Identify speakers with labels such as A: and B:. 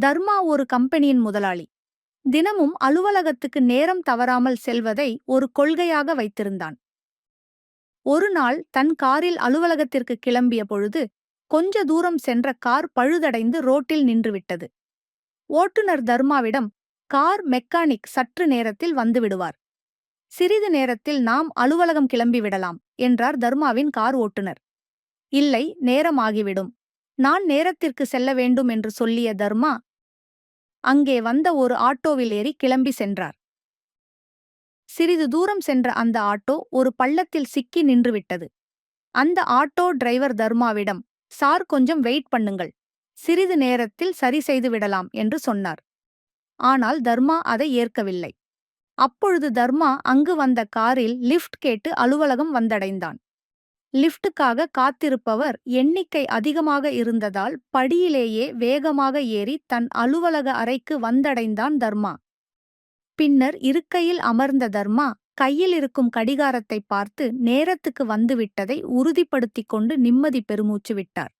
A: தர்மா ஒரு கம்பெனியின் முதலாளி. தினமும் அலுவலகத்துக்கு நேரம் தவறாமல் செல்வதை ஒரு கொள்கையாக வைத்திருந்தான். ஒரு நாள் தன் காரில் அலுவலகத்திற்கு கிளம்பிய பொழுது கொஞ்ச தூரம் சென்ற கார் பழுதடைந்து ரோட்டில் நின்றுவிட்டது. ஓட்டுநர் தர்மாவிடம் கார் மெக்கானிக் சற்று நேரத்தில் வந்துவிடுவார் சிறிது நேரத்தில் நாம் அலுவலகம் கிளம்பிவிடலாம் என்றார் தர்மாவின் கார் ஓட்டுநர். இல்லை நேரமாகிவிடும் நான் நேரத்திற்கு செல்ல வேண்டும் என்று சொல்லிய தர்மா அங்கே வந்த ஒரு ஆட்டோவில் ஏறி கிளம்பி சென்றார். சிறிது தூரம் சென்ற அந்த ஆட்டோ ஒரு பள்ளத்தில் சிக்கி நின்றுவிட்டது அந்த ஆட்டோ டிரைவர் தர்மாவிடம் சார் கொஞ்சம் வெயிட் பண்ணுங்கள். சிறிது நேரத்தில் சரி செய்து விடலாம் என்று சொன்னார். ஆனால் தர்மா அதை ஏற்கவில்லை. அப்பொழுது தர்மா அங்கு வந்த காரில் லிஃப்ட் கேட்டு அலுவலகம் வந்தடைந்தான். லிஃப்ட்டுக்காக காத்திருப்பவர் எண்ணிக்கை அதிகமாக இருந்ததால் படியிலேயே வேகமாக ஏறி தன் அலுவலக அறைக்கு வந்தடைந்தான் தர்மா. பின்னர் இருக்கையில் அமர்ந்த தர்மா கையில் இருக்கும் கடிகாரத்தை பார்த்து நேரத்துக்கு வந்துவிட்டதை உறுதிப்படுத்திக் கொண்டு நிம்மதி பெருமூச்சு விட்டார்.